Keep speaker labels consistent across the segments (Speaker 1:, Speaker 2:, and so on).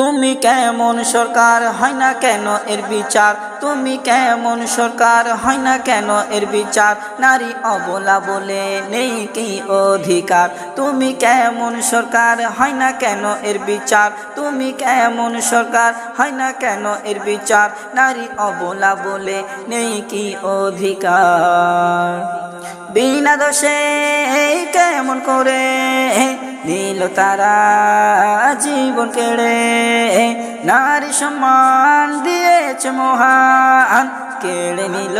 Speaker 1: তুমি কেমন সরকার, হয় না কেন এর বিচার? তুমি কেমন সরকার, হয় না কেন এর বিচার? নারী অবলা বলে নেই কি অধিকার? তুমি কেমন সরকার, হয় না কেন এর বিচার? তুমি কেমন সরকার, হয় না কেন এর বিচার? নারী অবলা বলে নেই কি অধিকার? বিনা দোষে কেমন করে নীল তারা জীবন কেড়ে নারী সম্মান দিয়েছে মহান কেড়ে নিল।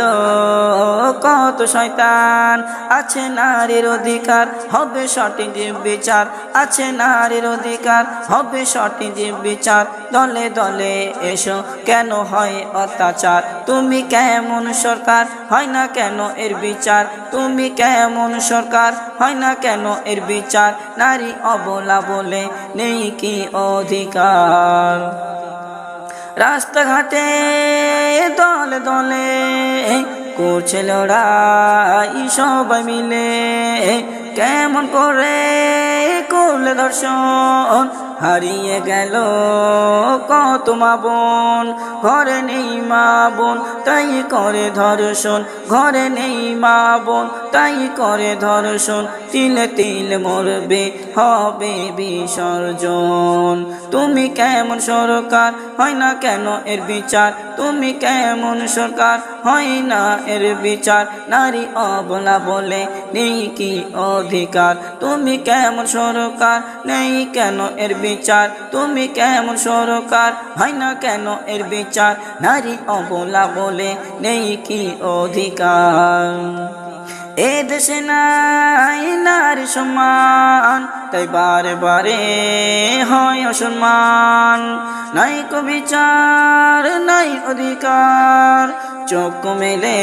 Speaker 1: কত শয়তান, আছে নারীর অধিকার, হবে সঠিক বিচার। আছে নারীর অধিকার, হবে সঠিক বিচার। দলে দলে এসো, কেন হয় অত্যাচার? তুমি কেমন সরকার, হয় না কেন এর বিচার? তুমি কেমন সরকার, হয় না কেন এর বিচার? নারী অবলা বলে নেই কি অধিকার? রাস্তাঘাটে দলে দলে লড়াই সবাই মিলে। কেমন করে করলে দর্শন হারিয়ে গেল কত মা বোন। ঘরে নেই মা বোন, তাই করে ধর্ষণ। ঘরে নেই মা বোন তাই করে ধর্ষণ, তিলে তিল মরবে, হবে বিসর্জন। তুমি কেমন সরকার, হয় না কেন এর বিচার? তুমি কেমন সরকার, হয় না এর বিচার? নারী অবলা বলে নেই কি অধিকার? তুমি কেমন সরকার, নেই কেন এর বিচার? তুমি কেমন সরকার, হয় না কেন এর বিচার? নারী অবলা বলে নেই কি অধিকার? এ দেশে নাই নারী সম্মান তাই বারে বারে হয় অসম্মান। নাই কবিচার, নাই অধিকার, চোখ মেলে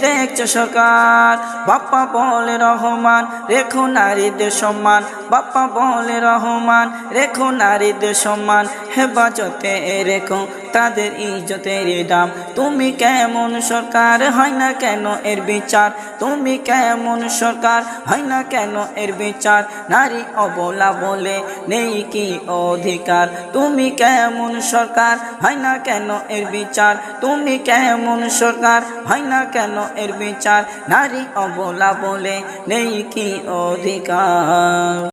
Speaker 1: দেখছে সরকার বাপ্পা বলে রহমান, রেখো নারীদের সম্মান। বাপ্পা বলে রহমান, রেখো নারীদের সম্মান। হেফাজতে রেখো তাদের ইজ্জতের দাম। তুমি কেমন সরকার, হয় না কেন এর বিচার? তুমি কেমন সরকার, হয় না কেন এর বিচার? নারী অবলা বলে নেই কি অধিকার? তুমি কেমন সরকার, হয় না কেন এর বিচার? তুমি কেমন সরকার, হয় না কেন এর বিচার? নারী অবলা বলে নেই কি অধিকার?